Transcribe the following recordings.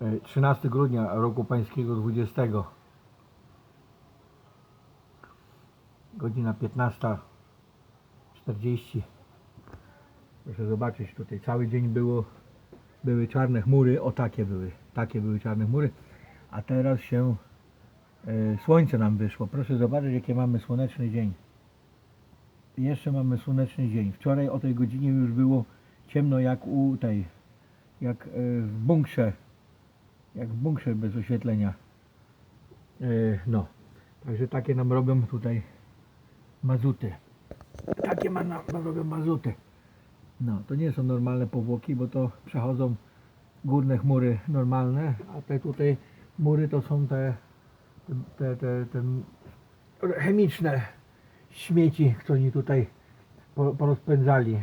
E, 13 grudnia roku pańskiego 20. Godzina 15.40. Proszę zobaczyć tutaj cały dzień było były czarne chmury, o takie były, takie były czarne chmury, a teraz się e, słońce nam wyszło. Proszę zobaczyć jaki mamy słoneczny dzień. Jeszcze mamy słoneczny dzień. Wczoraj o tej godzinie już było ciemno jak u tej, jak e, w bunkrze, jak w bunkrze bez oświetlenia. E, no, także takie nam robią tutaj mazuty. Takie ma, nam robią mazuty. No, to nie są normalne powłoki, bo to przechodzą górne chmury normalne, a te tutaj chmury to są te, te, te, te, chemiczne śmieci, które oni tutaj po- porozpędzali.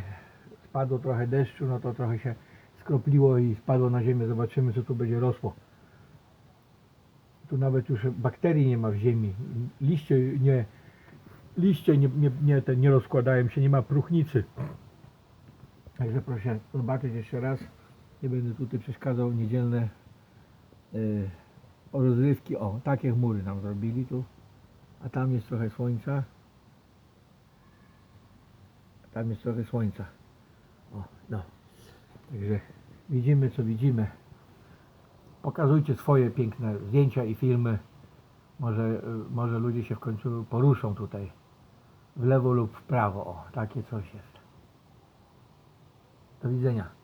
Spadło trochę deszczu, no to trochę się skropliło i spadło na ziemię. Zobaczymy, co tu będzie rosło. Tu nawet już bakterii nie ma w ziemi. Liście nie, liście nie, nie, nie, te nie rozkładają się, nie ma próchnicy. Także proszę zobaczyć jeszcze raz. Nie będę tutaj przeszkadzał. Niedzielne y, rozrywki. O, takie chmury nam zrobili tu. A tam jest trochę słońca. Tam jest trochę słońca. O, no. Także widzimy co widzimy. Pokazujcie swoje piękne zdjęcia i filmy. Może, może ludzie się w końcu poruszą tutaj. W lewo lub w prawo. O, takie coś jest. Do widzenia.